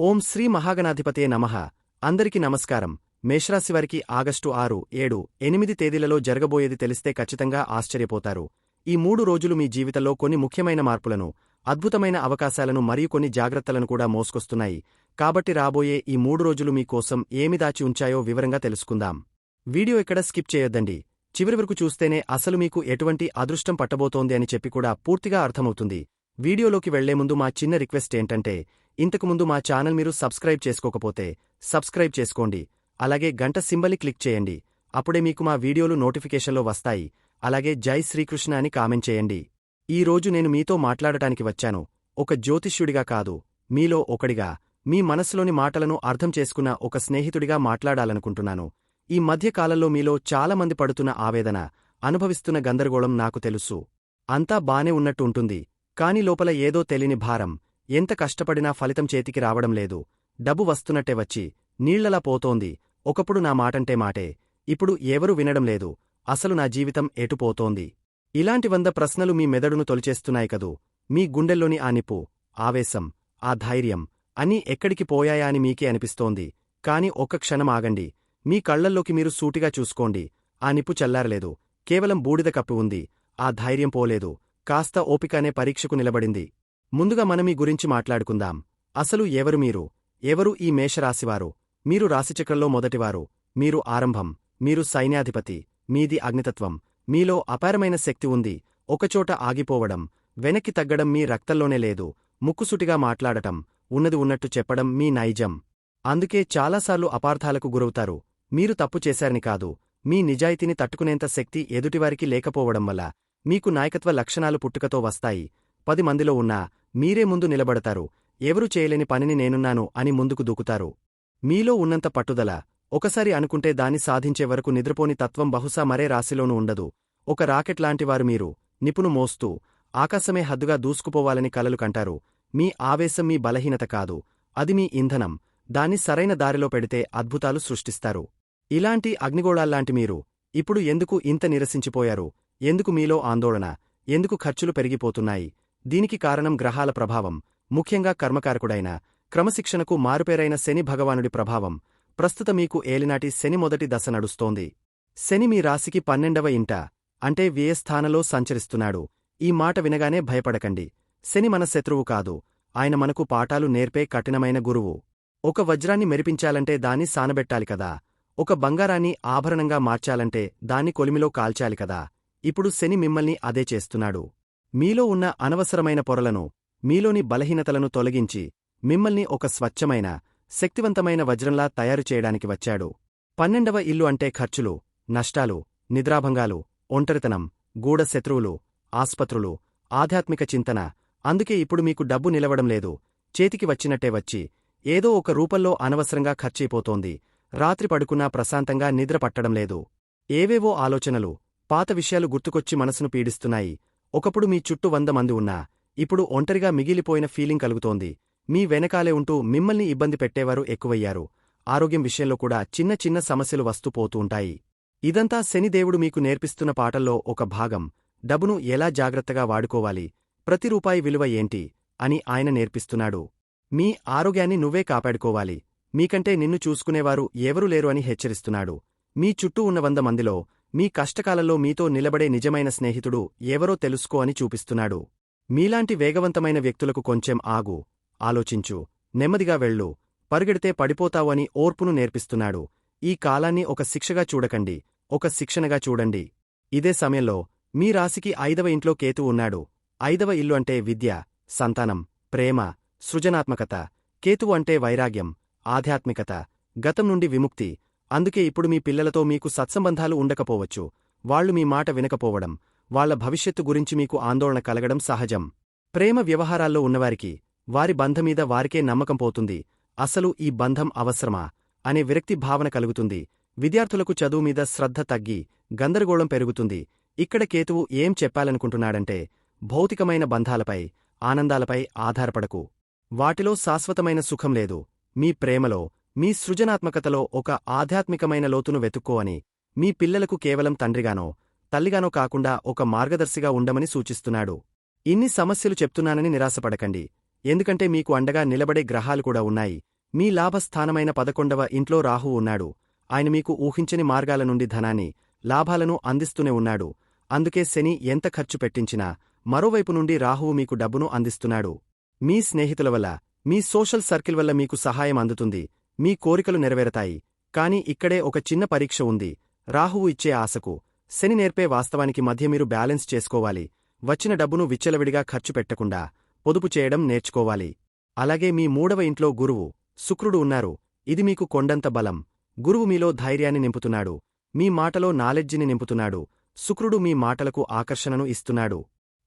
ఓం శ్రీ మహాగణాధిపతే నమః. అందరికి నమస్కారం. మేషరాశివారికి ఆగస్టు ఆరు ఏడు ఎనిమిది తేదీలలో జరగబోయేది తెలిస్తే ఖచ్చితంగా ఆశ్చర్యపోతారు. ఈ మూడు రోజులు మీ జీవితంలో కొన్ని ముఖ్యమైన మార్పులను అద్భుతమైన అవకాశాలను మరియు కొన్ని జాగ్రత్తలను కూడా మోసుకొస్తున్నాయి. కాబట్టి రాబోయే ఈ మూడు రోజులు మీకోసం ఏమి దాచి ఉంచాయో వివరంగా తెలుసుకుందాం. వీడియో ఇక్కడ స్కిప్ చేయొద్దండి. చివరి వరకు చూస్తేనే అసలు మీకు ఎటువంటి అదృష్టం పట్టబోతోంది అని చెప్పి కూడా పూర్తిగా అర్థమవుతుంది. వీడియోలోకి వెళ్ళే ముందు మా చిన్న రిక్వెస్ట్ ఏంటంటే ఇంతకుముందు మా ఛానల్ మీరు సబ్స్క్రైబ్ చేసుకోకపోతే సబ్స్క్రైబ్ చేసుకోండి. అలాగే గంట సింబలి క్లిక్ చేయండి. అప్పుడే మీకు మా వీడియోలు నోటిఫికేషన్లో వస్తాయి. అలాగే జై శ్రీకృష్ణ అని కామెంట్ చేయండి. ఈ రోజు నేను మీతో మాట్లాడటానికి వచ్చాను. ఒక జ్యోతిష్యుడిగా కాదు మీలో ఒకడిగా మీ మనసులోని మాటలను అర్థం చేసుకున్న ఒక స్నేహితుడిగా మాట్లాడాలనుకుంటున్నాను. ఈ మధ్యకాలంలో మీలో చాలామంది పడుతున్న ఆవేదన అనుభవిస్తున్న గందరగోళం నాకు తెలుసు. అంతా బానే ఉన్నట్టు ఉంటుంది. కాని లోపల ఏదో తెలియని భారం ఎంత కష్టపడినా ఫలితం చేతికి రావడం లేదు. డబ్బు వస్తున్నట్టే వచ్చి నీళ్ళలా పోతోంది. ఒకప్పుడు నా మాటంటే మాటే. ఇప్పుడు ఎవరూ వినడం లేదు. అసలు నా జీవితం ఎటుపోతోంది ఇలాంటి వంద ప్రశ్నలు మీ మెదడును తొలిచేస్తున్నాయి కదూ. మీ గుండెల్లోని ఆ నిప్పు ఆవేశం ఆ ధైర్యం అన్నీ ఎక్కడికి పోయాయా అని మీకే అనిపిస్తోంది. కాని ఒక్క క్షణం ఆగండి. మీ కళ్ళల్లోకి మీరు సూటిగా చూసుకోండి. ఆ నిప్పు చల్లారలేదు. కేవలం బూడిద కప్పి ఉంది. ఆ ధైర్యం పోలేదు. కాస్త ఓపికనే పరీక్షకు నిలబడింది. ముందుగా మనమీ గురించి మాట్లాడుకుందాం. అసలు ఎవరు మీరు? ఎవరు ఈ మేషరాశివారు? మీరు రాశిచక్రంలో మొదటివారు. మీరు ఆరంభం. మీరు సైన్యాధిపతి. మీది అగ్నితత్వం. మీలో అపారమైన శక్తి ఉంది. ఒకచోట ఆగిపోవడం. వెనక్కి తగ్గడం మీ రక్తంలోనే లేదు. ముక్కుసుటిగా మాట్లాడటం. ఉన్నది ఉన్నట్టు చెప్పడం మీ నైజం. అందుకే చాలాసార్లు అపార్థాలకు గురవుతారు. మీరు తప్పు చేశారని కాదు. మీ నిజాయితీని తట్టుకునేంత శక్తి ఎదుటివారికి లేకపోవడం వల్ల. మీకు నాయకత్వ లక్షణాలు పుట్టుకతో వస్తాయి. పది మందిలో ఉన్నా మీరే ముందు నిలబడతారు. ఎవరు చేయలేని పనిని నేనున్నాను అని ముందుకు దూకుతారు. మీలో ఉన్నంత పట్టుదల. ఒకసారి అనుకుంటే దాన్ని సాధించే వరకు నిద్రపోని తత్వం బహుశా మరే రాశిలోనూ ఉండదు. ఒక రాకెట్ లాంటివారు మీరు. నిపును మోస్తూ ఆకాశమే హద్దుగా దూసుకుపోవాలని కలలు కంటారు. మీ ఆవేశం మీ బలహీనత కాదు. అది మీ ఇంధనం. దాన్ని సరైన దారిలో పెడితే అద్భుతాలు సృష్టిస్తారు. ఇలాంటి అగ్నిగోళాల్లాంటి మీరు. ఇప్పుడు ఎందుకు ఇంత నిరసించిపోయారు? ఎందుకు మీలో ఆందోళన? ఎందుకు ఖర్చులు పెరిగిపోతున్నాయి? దీనికి కారణం గ్రహాల ప్రభావం ముఖ్యంగా కర్మకారకుడైన క్రమశిక్షణకు మారుపేరైన శని భగవానుడి ప్రభావం. ప్రస్తుత మీకు ఏలినాటి శని మొదటి దశ నడుస్తోంది. శని మీ రాశికి పన్నెండవ ఇంట అంటే వ్యయస్థానలో సంచరిస్తున్నాడు. ఈ మాట వినగానే భయపడకండి. శని మన శత్రువు కాదు. ఆయన మనకు పాఠాలు నేర్పే కఠినమైన గురువు. ఒక వజ్రాన్ని మెరిపించాలంటే దాన్ని సానబెట్టాలి కదా. ఒక బంగారాన్ని ఆభరణంగా మార్చాలంటే దాన్ని కొలిమిలో కాల్చాలి కదా. ఇప్పుడు శని మిమ్మల్ని అదే చేస్తున్నాడు. మీలో ఉన్న అనవసరమైన పొరలను మీలోని బలహీనతలను తొలగించి మిమ్మల్ని ఒక స్వచ్ఛమైన శక్తివంతమైన వజ్రంలా తయారు చేయడానికి వచ్చాడు. పన్నెండవ ఇల్లు అంటే ఖర్చులు నష్టాలు నిద్రాభంగాలు ఒంటరితనం గూఢ శత్రువులు ఆస్పత్రులు ఆధ్యాత్మిక చింతన. అందుకే ఇప్పుడు మీకు డబ్బు నిలవడం లేదు. చేతికి వచ్చినట్టే వచ్చి ఏదో ఒక రూపంలో అనవసరంగా ఖర్చయిపోతోంది రాత్రి పడుకున్నా ప్రశాంతంగా నిద్ర పట్టడం లేదు. ఏవేవో ఆలోచనలు పాత విషయాలు గుర్తుకొచ్చి మనసును పీడిస్తున్నాయి. ఒకప్పుడు మీ చుట్టూ వంద మంది ఉన్నా ఇప్పుడు ఒంటరిగా మిగిలిపోయిన ఫీలింగ్ కలుగుతోంది. మీ వెనకాలే ఉంటూ మిమ్మల్ని ఇబ్బంది పెట్టేవారు ఎక్కువయ్యారు. ఆరోగ్యం విషయంలో కూడా చిన్న చిన్న సమస్యలు వస్తూ పోతూ ఉంటాయి. ఇదంతా శనిదేవుడు మీకు నేర్పిస్తున్న పాటల్లో ఒక భాగం. డబ్బును ఎలా జాగ్రత్తగా వాడుకోవాలి? ప్రతి రూపాయి విలువ ఏంటి? అని ఆయన నేర్పిస్తున్నాడు. మీ ఆరోగ్యాన్ని నువ్వే కాపాడుకోవాలి. మీకంటే నిన్ను చూసుకునేవారు ఎవరూ లేరు అని హెచ్చరిస్తున్నాడు. మీ చుట్టూ ఉన్న వంద మందిలో మీ కష్టకాలంలో మీతో నిలబడే నిజమైన స్నేహితుడు ఎవరో తెలుసుకో అని చూపిస్తున్నాడు. మీలాంటి వేగవంతమైన వ్యక్తులకు కొంచెం ఆగు ఆలోచించు నెమ్మదిగా వెళ్ళు పరుగెడితే పడిపోతావు అని ఓర్పును నేర్పిస్తున్నాడు. ఈ కాలాన్ని ఒక శిక్షగా చూడకండి ఒక శిక్షణగా చూడండి. ఇదే సమయంలో మీ రాశికి ఐదవ ఇంట్లో కేతు ఉన్నాడు. ఐదవ ఇల్లు అంటే విద్య సంతానం ప్రేమ సృజనాత్మకత. కేతువు అంటే వైరాగ్యం ఆధ్యాత్మికత గతం నుండి విముక్తి అందుకే ఇప్పుడు మీ పిల్లలతో మీకు సత్సంబంధాలు ఉండకపోవచ్చు. వాళ్ళు మీ మాట వినకపోవడం వాళ్ళ భవిష్యత్తు గురించి మీకు ఆందోళన కలగడం సహజం. ప్రేమ వ్యవహారాల్లో ఉన్నవారికి వారి బంధమీద వారికే నమ్మకం పోతుంది. అసలు ఈ బంధం అవసరమా? అనే విరక్తి భావన కలుగుతుంది. విద్యార్థులకు చదువు మీద శ్రద్ధ తగ్గి గందరగోళం పెరుగుతుంది. ఇక్కడ కేతువు ఏం చెప్పాలనుకుంటున్నాడంటే భౌతికమైన బంధాలపై ఆనందాలపై ఆధారపడకు. వాటిలో శాశ్వతమైన సుఖం లేదు. మీ ప్రేమలో మీ సృజనాత్మకతలో ఒక ఆధ్యాత్మికమైన లోతును వెతుక్కో అని మీ పిల్లలకు కేవలం తండ్రిగానో తల్లిగానో కాకుండా ఒక మార్గదర్శిగా ఉండమని సూచిస్తున్నాడు. ఇన్ని సమస్యలు చెప్తున్నానని నిరాశపడకండి. ఎందుకంటే మీకు అండగా నిలబడే గ్రహాలు కూడా ఉన్నాయి. మీ లాభస్థానమైన పదకొండవ ఇంట్లో రాహు ఉన్నాడు. ఆయన మీకు ఊహించని మార్గాల నుండి ధనాన్ని లాభాలను అందిస్తూనే ఉన్నాడు. అందుకే శని ఎంత ఖర్చు పెట్టించినా మరోవైపు నుండి రాహువు మీకు డబ్బును అందిస్తున్నాడు. మీ స్నేహితుల వల్ల మీ సోషల్ సర్కిల్ వల్ల మీకు సహాయం అందుతుంది. మీ కోరికలు నెరవేరతాయి. కాని ఇక్కడే ఒక చిన్న పరీక్ష ఉంది. రాహువు ఇచ్చే ఆశకు శని నేర్పే వాస్తవానికి మధ్య మీరు బ్యాలెన్స్ చేసుకోవాలి. వచ్చిన డబ్బును విచ్చలవిడిగా ఖర్చు పెట్టకుండా పొదుపు చేయడం నేర్చుకోవాలి. అలాగే మీ మూడవ ఇంట్లో గురువు శుక్రుడు ఉన్నారు. ఇది మీకు కొండంత బలం. గురువు మీలో ధైర్యాన్ని నింపుతున్నాడు. మీ మాటలో నాలెడ్జిని నింపుతున్నాడు. శుక్రుడు మీ మాటలకు ఆకర్షణను ఇస్తున్నాడు.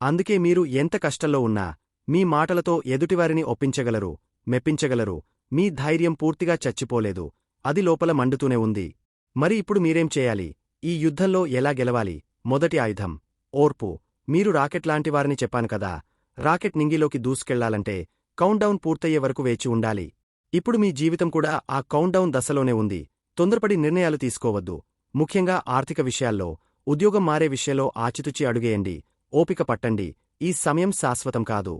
అందుకే మీరు ఎంత కష్టంలో ఉన్నా మీ మాటలతో ఎదుటివారిని ఒప్పించగలరు మెప్పించగలరు. మీ ధైర్యం పూర్తిగా చచ్చిపోలేదు. అది లోపల మండుతూనే ఉంది. మరి ఇప్పుడు మీరేం చేయాలి? ఈ యుద్ధంలో ఎలా గెలవాలి? మొదటి ఆయుధం. ఓర్పు. మీరు రాకెట్ లాంటివారిని చెప్పాను కదా. రాకెట్ నింగిలోకి దూసుకెళ్ళాలంటే కౌంట్డౌన్ పూర్తయ్యే వరకు వేచి ఉండాలి. ఇప్పుడు మీ జీవితం కూడా ఆ కౌంట్డౌన్ దశలోనే ఉంది. తొందరపడి నిర్ణయాలు తీసుకోవద్దు. ముఖ్యంగా ఆర్థిక విషయాల్లో ఉద్యోగం మారే విషయంలో ఆచితుచి అడుగేయండి. ఓపిక పట్టండి. ఈ సమయం శాశ్వతం కాదు.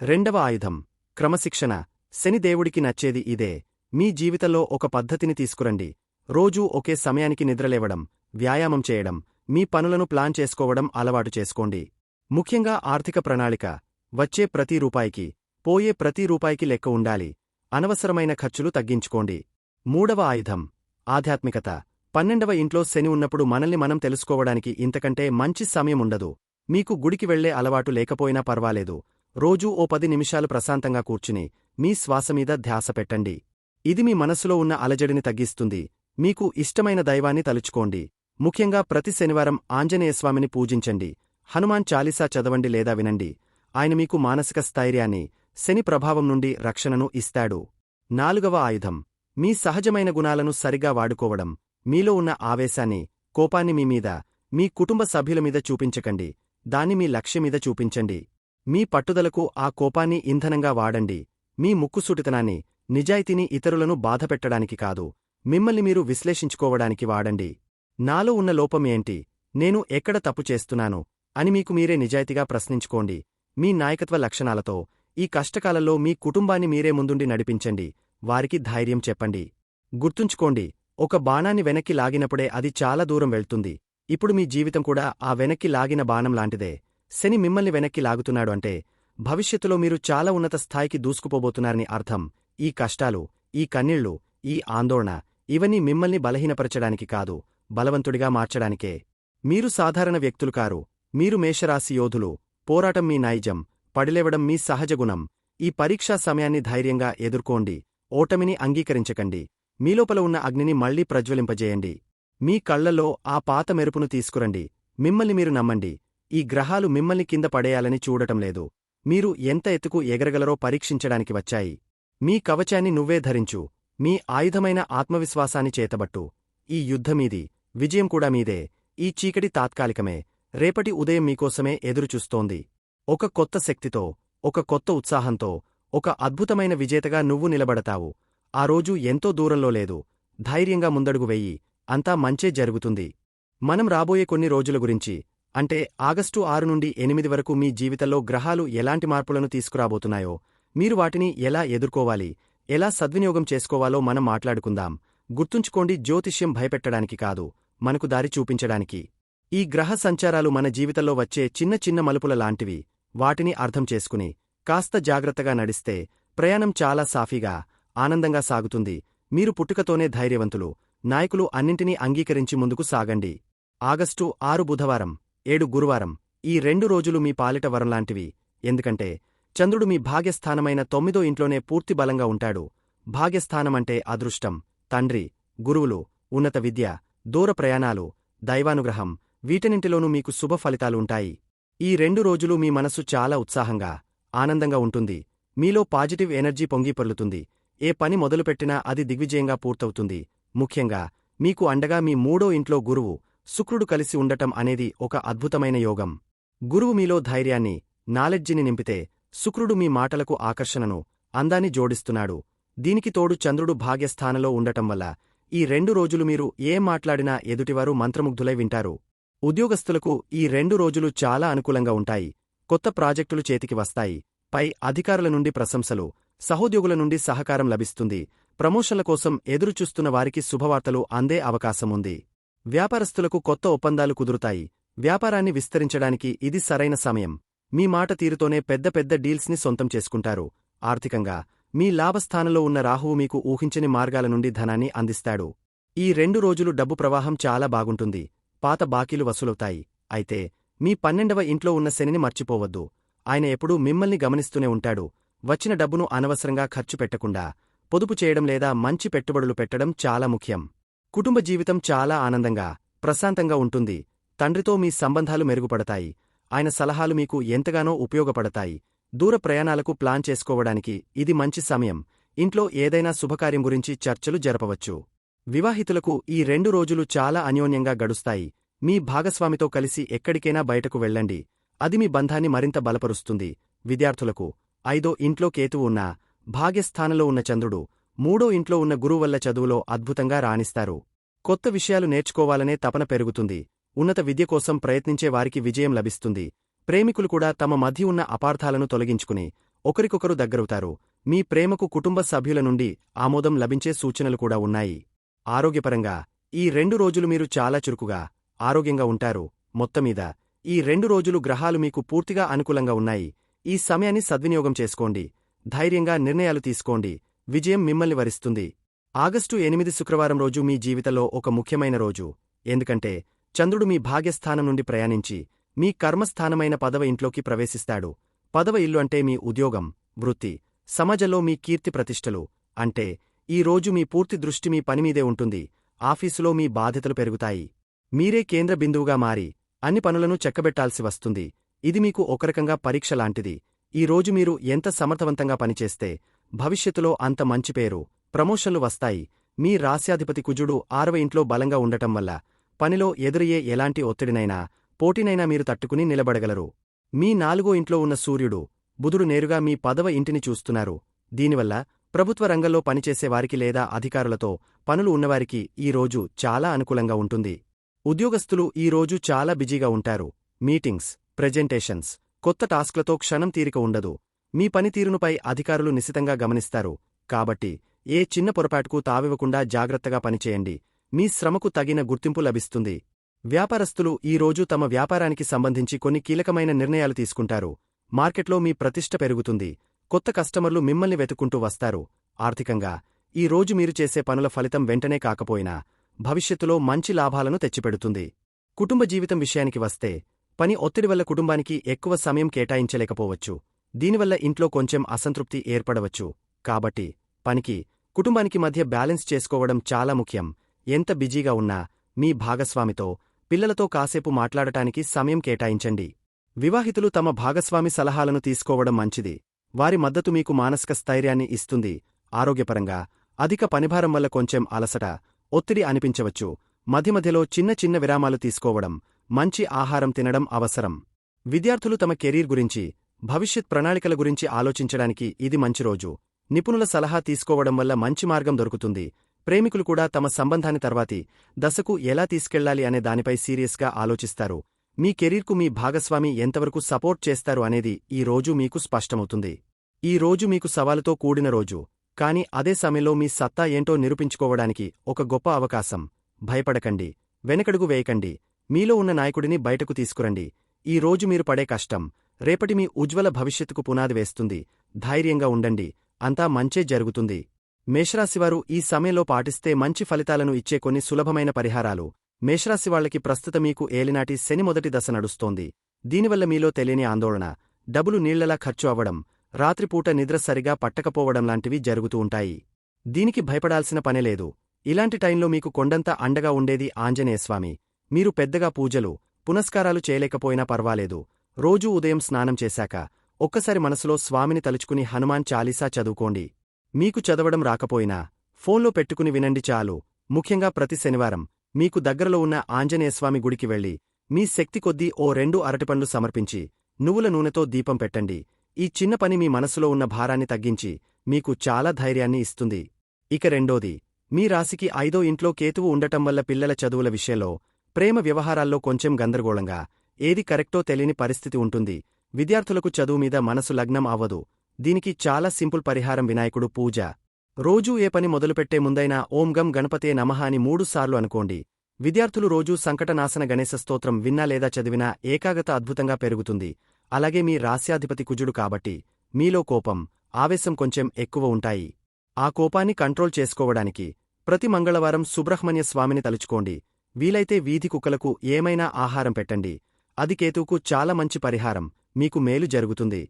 రెండవ ఆయుధం. క్రమశిక్షణ. శనిదేవుడికి నచ్చేది ఇదే. మీ జీవితంలో ఒక పద్ధతిని తీసుకురండి. రోజూ ఒకే సమయానికి నిద్రలేవడం వ్యాయామం చేయడం మీ పనులను ప్లాన్ చేసుకోవడం అలవాటు చేసుకోండి. ముఖ్యంగా ఆర్థిక ప్రణాళిక వచ్చే ప్రతి రూపాయికి పోయే ప్రతి రూపాయికి లెక్క ఉండాలి. అనవసరమైన ఖర్చులు తగ్గించుకోండి. మూడవ ఆయుధం ఆధ్యాత్మికత. పన్నెండవ ఇంట్లో శని ఉన్నప్పుడు మనల్ని మనం తెలుసుకోవడానికి ఇంతకంటే మంచి సమయం ఉండదు. మీకు గుడికి వెళ్ళే అలవాటు లేకపోయినా పర్వాలేదు. రోజూ ఓ పది నిమిషాలు ప్రశాంతంగా కూర్చుని మీ శ్వాసమీద ధ్యాస పెట్టండి. ఇది మీ మనసులో ఉన్న అలజడిని తగ్గిస్తుంది. మీకు ఇష్టమైన దైవాన్ని తలుచుకోండి. ముఖ్యంగా ప్రతి శనివారం ఆంజనేయస్వామిని పూజించండి. హనుమాన్ చాలీసా చదవండి లేదా వినండి. ఆయన మీకు మానసిక స్థైర్యాన్ని శని ప్రభావం నుండి రక్షణను ఇస్తాడు. నాలుగవ ఆయుధం. మీ సహజమైన గుణాలను సరిగా వాడుకోవడం. మీలో ఉన్న ఆవేశాన్ని కోపాన్ని మీమీద మీ కుటుంబ సభ్యుల మీద చూపించకండి. దాన్ని మీ లక్ష్యమీద చూపించండి. మీ పట్టుదలకు ఆ కోపాన్ని ఇంధనంగా వాడండి. మీ ముక్కుసూటితనాన్ని నిజాయితీని ఇతరులను బాధపెట్టడానికి కాదు. మిమ్మల్ని మీరు విశ్లేషించుకోవడానికి వాడండి. నాలో ఉన్న లోపం ఏంటి? నేను ఎక్కడ తప్పు చేస్తున్నాను? అని మీకు మీరే నిజాయితీగా ప్రశ్నించుకోండి. మీ నాయకత్వ లక్షణాలతో ఈ కష్టకాలంలో మీ కుటుంబాన్ని మీరే ముందుండి నడిపించండి. వారికి ధైర్యం చెప్పండి. గుర్తుంచుకోండి ఒక బాణాన్ని వెనక్కి లాగినప్పుడే అది చాలా దూరం వెళ్తుంది. ఇప్పుడు మీ జీవితం కూడా ఆ వెనక్కి లాగిన బాణం లాంటిదే. శని మిమ్మల్ని వెనక్కి లాగుతున్నాడు అంటే భవిష్యత్తులో మీరు చాలా ఉన్నత స్థాయికి దూసుకుపోబోతున్నారని అర్థం ఈ కష్టాలు ఈ కన్నీళ్ళు ఈ ఆందోళన ఇవన్నీ మిమ్మల్ని బలహీనపరచడానికి కాదు బలవంతుడిగా మార్చడానికే. మీరు సాధారణ వ్యక్తులు కారు మీరు మేషరాశి యోధులు పోరాటం మీ నైజం పడిలేవడం మీ సహజగుణం ఈ పరీక్షా సమయాన్ని ధైర్యంగా ఎదుర్కోండి ఓటమిని అంగీకరించకండి మీలోపల ఉన్న అగ్నిని మళ్ళీ ప్రజ్వలింపజేయండి. మీ కళ్ళలో ఆ పాత మెరుపును తీసుకురండి మిమ్మల్ని మీరు నమ్మండి. ఈ గ్రహాలు మిమ్మల్ని కింద పడేయాలని చూడటం లేదు. మీరు ఎంత ఎత్తుకు ఎగరగలరో పరీక్షించడానికి వచ్చాయి. మీ కవచాన్ని నువ్వే ధరించు. మీ ఆయుధమైన ఆత్మవిశ్వాసాన్ని చేతబట్టు. ఈ యుద్ధమీది విజయం కూడా మీదే. ఈ చీకటి తాత్కాలికమే. రేపటి ఉదయం మీకోసమే ఎదురుచూస్తోంది. ఒక కొత్త శక్తితో ఒక కొత్త ఉత్సాహంతో ఒక అద్భుతమైన విజేతగా నువ్వు నిలబడతావు. ఆ రోజు ఎంతో దూరంలో లేదు. ధైర్యంగా ముందడుగు వెయ్యి అంతా మంచే జరుగుతుంది. మనం రాబోయే కొన్ని రోజుల గురించి అంటే ఆగస్టు ఆరు నుండి ఎనిమిది వరకు మీ జీవితంలో గ్రహాలు ఎలాంటి మార్పులను తీసుకురాబోతున్నాయో మీరు వాటిని ఎలా ఎదుర్కోవాలి ఎలా సద్వినియోగం చేసుకోవాలో మనం మాట్లాడుకుందాం. గుర్తుంచుకోండి జ్యోతిష్యం భయపెట్టడానికి కాదు మనకు దారి చూపించడానికి. ఈ గ్రహ సంచారాలు మన జీవితంలో వచ్చే చిన్న చిన్న మలుపుల లాంటివి. వాటిని అర్థం చేసుకుని కాస్త జాగ్రత్తగా నడిస్తే ప్రయాణం చాలా సాఫీగా ఆనందంగా సాగుతుంది. మీరు పుట్టుకతోనే ధైర్యవంతులు. నాయకులు అన్నింటినీ అంగీకరించి ముందుకు సాగండి. ఆగస్టు ఆరు బుధవారం. ఏడు గురువారం. ఈ రెండు రోజులు మీ పాలిట వరంలాంటివి ఎందుకంటే చంద్రుడు మీ భాగ్యస్థానమైన తొమ్మిదో ఇంట్లోనే పూర్తి బలంగా ఉంటాడు. భాగ్యస్థానమంటే అదృష్టం. తండ్రి గురువులు ఉన్నత విద్య దూర ప్రయాణాలు దైవానుగ్రహం వీటినింటిలోనూ మీకు శుభ ఫలితాలు ఉంటాయి. ఈ రెండు రోజులు మీ మనస్సు చాలా ఉత్సాహంగా ఆనందంగా ఉంటుంది. మీలో పాజిటివ్ ఎనర్జీ పొంగి పొర్లుతుంది. ఏ పని మొదలుపెట్టినా అది దిగ్విజయంగా పూర్తవుతుంది. ముఖ్యంగా మీకు అండగా మీ మూడో ఇంట్లో గురువు శుక్రుడు కలిసి ఉండటం అనేది ఒక అద్భుతమైన యోగం. గురువు మీలో ధైర్యాన్ని నాలెడ్జిని నింపితే శుక్రుడు మీ మాటలకు ఆకర్షణను అందాన్ని జోడిస్తున్నాడు. దీనికి తోడు చంద్రుడు భాగ్యస్థానంలో ఉండటం వల్ల ఈ రెండు రోజులు మీరు ఏం మాట్లాడినా ఎదుటివారు మంత్రముగ్ధులై వింటారు. ఉద్యోగస్తులకు ఈ రెండు రోజులు చాలా అనుకూలంగా ఉంటాయి. కొత్త ప్రాజెక్టులు చేతికి వస్తాయి. పై అధికారుల నుండి ప్రశంసలు సహోద్యోగుల నుండి సహకారం లభిస్తుంది. ప్రమోషన్ల కోసం ఎదురుచూస్తున్న వారికి శుభవార్తలు అందే అవకాశముంది. వ్యాపారస్తులకు కొత్త ఒప్పందాలు కుదురుతాయి. వ్యాపారాన్ని విస్తరించడానికి ఇది సరైన సమయం. మీ మాట తీరుతోనే పెద్ద పెద్ద డీల్స్ని సొంతం చేసుకుంటారు. ఆర్థికంగా మీ లాభస్థానంలో ఉన్న రాహువు మీకు ఊహించని మార్గాల నుండి ధనాన్ని అందిస్తాడు. ఈ రెండు రోజులు డబ్బు ప్రవాహం చాలా బాగుంటుంది. పాత బాకీలు వసూలవుతాయి. అయితే మీ పన్నెండవ ఇంట్లో ఉన్న శనిని మర్చిపోవద్దు. ఆయన ఎప్పుడూ మిమ్మల్ని గమనిస్తూనే ఉంటాడు. వచ్చిన డబ్బును అనవసరంగా ఖర్చు పెట్టకుండా పొదుపు చేయడం లేదా మంచి పెట్టుబడులు పెట్టడం చాలా ముఖ్యం. కుటుంబ జీవితం చాలా ఆనందంగా ప్రశాంతంగా ఉంటుంది. తండ్రితో మీ సంబంధాలు మెరుగుపడతాయి. ఆయన సలహాలు మీకు ఎంతగానో ఉపయోగపడతాయి. దూర ప్రయాణాలకు ప్లాన్ చేసుకోవడానికి ఇది మంచి సమయం. ఇంట్లో ఏదైనా శుభకార్యం గురించి చర్చలు జరపవచ్చు. వివాహితులకు ఈ రెండు రోజులు చాలా అన్యోన్యంగా గడుస్తాయి. మీ భాగస్వామితో కలిసి ఎక్కడికైనా బయటకు వెళ్ళండి. అది మీ బంధాన్ని మరింత బలపరుస్తుంది. విద్యార్థులకు ఐదో ఇంట్లో కేతువు ఉన్నా భాగ్యస్థానంలో ఉన్న చంద్రుడు మూడో ఇంట్లో ఉన్న గురువల్ల చదువులో అద్భుతంగా రాణిస్తారు. కొత్త విషయాలు నేర్చుకోవాలనే తపన పెరుగుతుంది. ఉన్నత విద్య కోసం ప్రయత్నించే వారికి విజయం లభిస్తుంది. ప్రేమికులు కూడా తమ మధ్య ఉన్న అపార్థాలను తొలగించుకుని ఒకరికొకరు దగ్గరవుతారు. మీ ప్రేమకు కుటుంబ సభ్యుల నుండి ఆమోదం లభించే సూచనలు కూడా ఉన్నాయి. ఆరోగ్యపరంగా ఈ రెండు రోజులు మీరు చాలా చురుకుగా ఆరోగ్యంగా ఉంటారు. మొత్తమీద ఈ రెండు రోజులు గ్రహాలు మీకు పూర్తిగా అనుకూలంగా ఉన్నాయి. ఈ సమయాన్ని సద్వినియోగం చేసుకోండి. ధైర్యంగా నిర్ణయాలు తీసుకోండి. విజయం మిమ్మల్ని వరిస్తుంది. ఆగస్టు ఎనిమిది శుక్రవారం రోజు మీ జీవితంలో ఒక ముఖ్యమైన రోజు. ఎందుకంటే చంద్రుడు మీ భాగ్యస్థానం నుండి ప్రయాణించి మీ కర్మస్థానమైన పదవ ఇంట్లోకి ప్రవేశిస్తాడు. పదవ ఇల్లు అంటే మీ ఉద్యోగం వృత్తి సమాజంలో మీ కీర్తి ప్రతిష్టలు. అంటే ఈ రోజు మీ పూర్తి దృష్టి మీ పనిమీదే ఉంటుంది. ఆఫీసులో మీ బాధ్యతలు పెరుగుతాయి. మీరే కేంద్ర బిందువుగా మారి అన్ని పనులను చెక్కబెట్టాల్సి వస్తుంది. ఇది మీకు ఒకరకంగా పరీక్ష లాంటిది. ఈ రోజు మీరు ఎంత సమర్థవంతంగా పనిచేస్తే భవిష్యత్తులో అంత మంచి పేరు ప్రమోషన్లు వస్తాయి. మీ రాస్యాధిపతి కుజుడు ఆరవ ఇంట్లో బలంగా ఉండటం వల్ల పనిలో ఎదురయ్యే ఎలాంటి ఒత్తిడినైనా పోటీనైనా మీరు తట్టుకుని నిలబడగలరు. మీ నాలుగో ఇంట్లో ఉన్న సూర్యుడు బుధుడు నేరుగా మీ పదవ ఇంటిని చూస్తున్నారు. దీనివల్ల ప్రభుత్వ రంగంలో పనిచేసేవారికి లేదా అధికారులతో పనులు ఉన్నవారికి ఈ రోజు చాలా అనుకూలంగా ఉంటుంది. ఉద్యోగస్తులు ఈ రోజు చాలా బిజీగా ఉంటారు. మీటింగ్స్ ప్రెజెంటేషన్స్ కొత్త టాస్క్లతో క్షణం తీరిక ఉండదు. మీ పనితీరునుపై అధికారులు నిశితంగా గమనిస్తారు. కాబట్టి ఏ చిన్న పొరపాటుకు తావివ్వకుండా జాగ్రత్తగా పనిచేయండి. మీ శ్రమకు తగిన గుర్తింపు లభిస్తుంది. వ్యాపారస్తులు ఈరోజు తమ వ్యాపారానికి సంబంధించి కొన్ని కీలకమైన నిర్ణయాలు తీసుకుంటారు. మార్కెట్లో మీ ప్రతిష్ట పెరుగుతుంది. కొత్త కస్టమర్లు మిమ్మల్ని వెతుక్కుంటూ వస్తారు. ఆర్థికంగా ఈ రోజు మీరు చేసే పనుల ఫలితం వెంటనే కాకపోయినా భవిష్యత్తులో మంచి లాభాలను తెచ్చిపెడుతుంది. కుటుంబ జీవితం విషయానికి వస్తే పని ఒత్తిడి వల్ల కుటుంబానికి ఎక్కువ సమయం కేటాయించలేకపోవచ్చు. దీనివల్ల ఇంట్లో కొంచెం అసంతృప్తి ఏర్పడవచ్చు. కాబట్టి పనికి కుటుంబానికి మధ్య బ్యాలెన్స్ చేసుకోవడం చాలా ముఖ్యం. ఎంత బిజీగా ఉన్నా మీ భాగస్వామితో పిల్లలతో కాసేపు మాట్లాడటానికి సమయం కేటాయించండి. వివాహితులు తమ భాగస్వామి సలహాలను తీసుకోవడం మంచిది. వారి మద్దతు మీకు మానసిక స్థైర్యాన్ని ఇస్తుంది. ఆరోగ్యపరంగా అధిక పనిభారం వల్ల కొంచెం అలసట ఒత్తిడి అనిపించవచ్చు. మధ్యమధ్యలో చిన్న చిన్న విరామాలు తీసుకోవడం మంచి ఆహారం తినడం అవసరం. విద్యార్థులు తమ కెరీర్ గురించి భవిష్యత్ ప్రణాళికల గురించి ఆలోచించడానికి ఇది మంచి రోజు. నిపుణుల సలహా తీసుకోవడం వల్ల మంచి మార్గం దొరుకుతుంది. ప్రేమికులు కూడా తమ సంబంధాన్ని తర్వాతి దశకు ఎలా తీసుకెళ్ళాలి అనే దానిపై సీరియస్గా ఆలోచిస్తారు. మీ కెరీర్కు మీ భాగస్వామి ఎంతవరకు సపోర్ట్ చేస్తారు అనేది ఈ రోజు మీకు స్పష్టమవుతుంది. ఈ రోజు మీకు సవాలుతో కూడిన రోజు. కాని అదే సమయంలో మీ సత్తా ఏంటో నిరూపించుకోవడానికి ఒక గొప్ప అవకాశం. భయపడకండి. వెనకడుగు వేయకండి. మీలో ఉన్న నాయకుడిని బయటకు తీసుకురండి. ఈ రోజు మీరు పడే కష్టం. రేపటి మీ ఉజ్వల భవిష్యత్తుకు పునాది వేస్తుంది. ధైర్యంగా ఉండండి. అంతా మంచే జరుగుతుంది. మేషరాశివారు ఈ సమయంలో పాటిస్తే మంచి ఫలితాలను ఇచ్చే కొన్ని సులభమైన పరిహారాలు. మేషరాశివాళ్ళకి ప్రస్తుత మీకు ఏలినాటి శని మొదటి దశ నడుస్తోంది. దీనివల్ల మీలో తెలియని ఆందోళన డబ్బులు నీళ్ళలా ఖర్చు అవ్వడం రాత్రిపూట నిద్ర సరిగా పట్టకపోవడం లాంటివి జరుగుతూ ఉంటాయి. దీనికి భయపడాల్సిన పనేలేదు ఇలాంటి టైంలో మీకు కొండంత అండగా ఉండేది ఆంజనేయస్వామి. మీరు పెద్దగా పూజలు పునస్కారాలు చేయలేకపోయినా పర్వాలేదు. రోజూ ఉదయం స్నానం చేశాక ఒక్కసారి మనసులో స్వామిని తలుచుకుని హనుమాన్ చాలీసా చదువుకోండి. మీకు చదవడం రాకపోయినా ఫోన్లో పెట్టుకుని వినండి చాలు. ముఖ్యంగా ప్రతి శనివారం మీకు దగ్గరలో ఉన్న ఆంజనేయస్వామి గుడికి వెళ్ళి మీ శక్తి కొద్దీ ఓ రెండు అరటిపండ్లు సమర్పించి నువ్వుల నూనెతో దీపం పెట్టండి. ఈ చిన్న పని మీ మనసులో ఉన్న భారాన్ని తగ్గించి మీకు చాలా ధైర్యాన్ని ఇస్తుంది. ఇక రెండోది మీ రాశికి ఐదో ఇంట్లో కేతువు ఉండటం వల్ల పిల్లల చదువుల విషయంలో ప్రేమ వ్యవహారాల్లో కొంచెం గందరగోళంగా ఏది కరెక్టో తెలియని పరిస్థితి ఉంటుంది. విద్యార్థులకు చదువు మీద మనసు లగ్నం అవ్వదు. దీనికి చాలా సింపుల్ పరిహారం వినాయకుడు పూజ. రోజూ ఏ పని మొదలుపెట్టే ముందైనా ఓం గం గణపతే నమః అని మూడుసార్లు అనుకోండి. విద్యార్థులు రోజూ సంకటనాశన గణేశ స్తోత్రం విన్నా లేదా చదివినా ఏకాగ్రత అద్భుతంగా పెరుగుతుంది. అలాగే మీ రాస్యాధిపతి కుజుడు కాబట్టి మీలో కోపం ఆవేశం కొంచెం ఎక్కువ ఉంటాయి. ఆ కోపాన్ని కంట్రోల్ చేసుకోవడానికి ప్రతి మంగళవారం సుబ్రహ్మణ్య స్వామిని తలుచుకోండి. వీలైతే వీధి కుక్కలకు ఏమైనా ఆహారం పెట్టండి. అది కేతువుకు చాలా మంచి పరిహారం. మీకు మేలు జరుగుతుంది.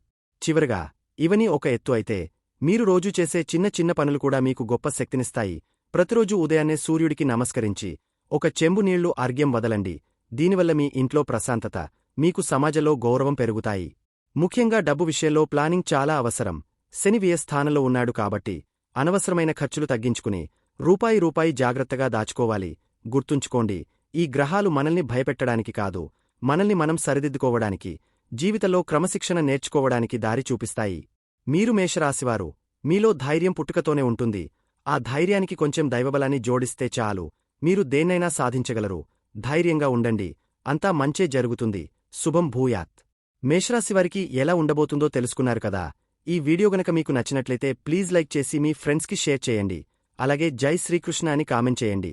చివరగా ఇవని ఒక ఎత్తు అయితే మీరు రోజూ చేసే చిన్న చిన్న పనులు కూడా మీకు గొప్ప శక్తినిస్తాయి. ప్రతిరోజు ఉదయాన్నే సూర్యుడికి నమస్కరించి ఒక చెంబు నీళ్ళు అర్ఘ్యం వదలండి. దీనివల్ల మీ ఇంట్లో ప్రశాంతత మీకు సమాజంలో గౌరవం పెరుగుతాయి. ముఖ్యంగా డబ్బు విషయంలో ప్లానింగ్ చాలా అవసరం. శని వ్యయ స్థానంలో ఉన్నాడు కాబట్టి అనవసరమైన ఖర్చులు తగ్గించుకుని రూపాయి రూపాయి జాగ్రత్తగా దాచుకోవాలి. గుర్తుంచుకోండి ఈ గ్రహాలు మనల్ని భయపెట్టడానికి కాదు. మనల్ని మనం సరిదిద్దుకోవడానికి జీవితంలో క్రమశిక్షణ నేర్చుకోవడానికి దారి చూపిస్తాయి. మీరు మేషరాశివారు మీలో ధైర్యం పుట్టుకతోనే ఉంటుంది. ఆ ధైర్యానికి కొంచెం దైవబలాన్ని జోడిస్తే చాలు. మీరు దేన్నైనా సాధించగలరు. ధైర్యంగా ఉండండి. అంతా మంచే జరుగుతుంది. శుభం భూయాత్. మేషరాశివారికి ఎలా ఉండబోతుందో తెలుసుకున్నారు కదా. ఈ వీడియో గనక మీకు నచ్చినట్లయితే ప్లీజ్ లైక్ చేసి మీ ఫ్రెండ్స్కి షేర్ చేయండి. అలాగే జై శ్రీకృష్ణ అని కామెంట్ చేయండి.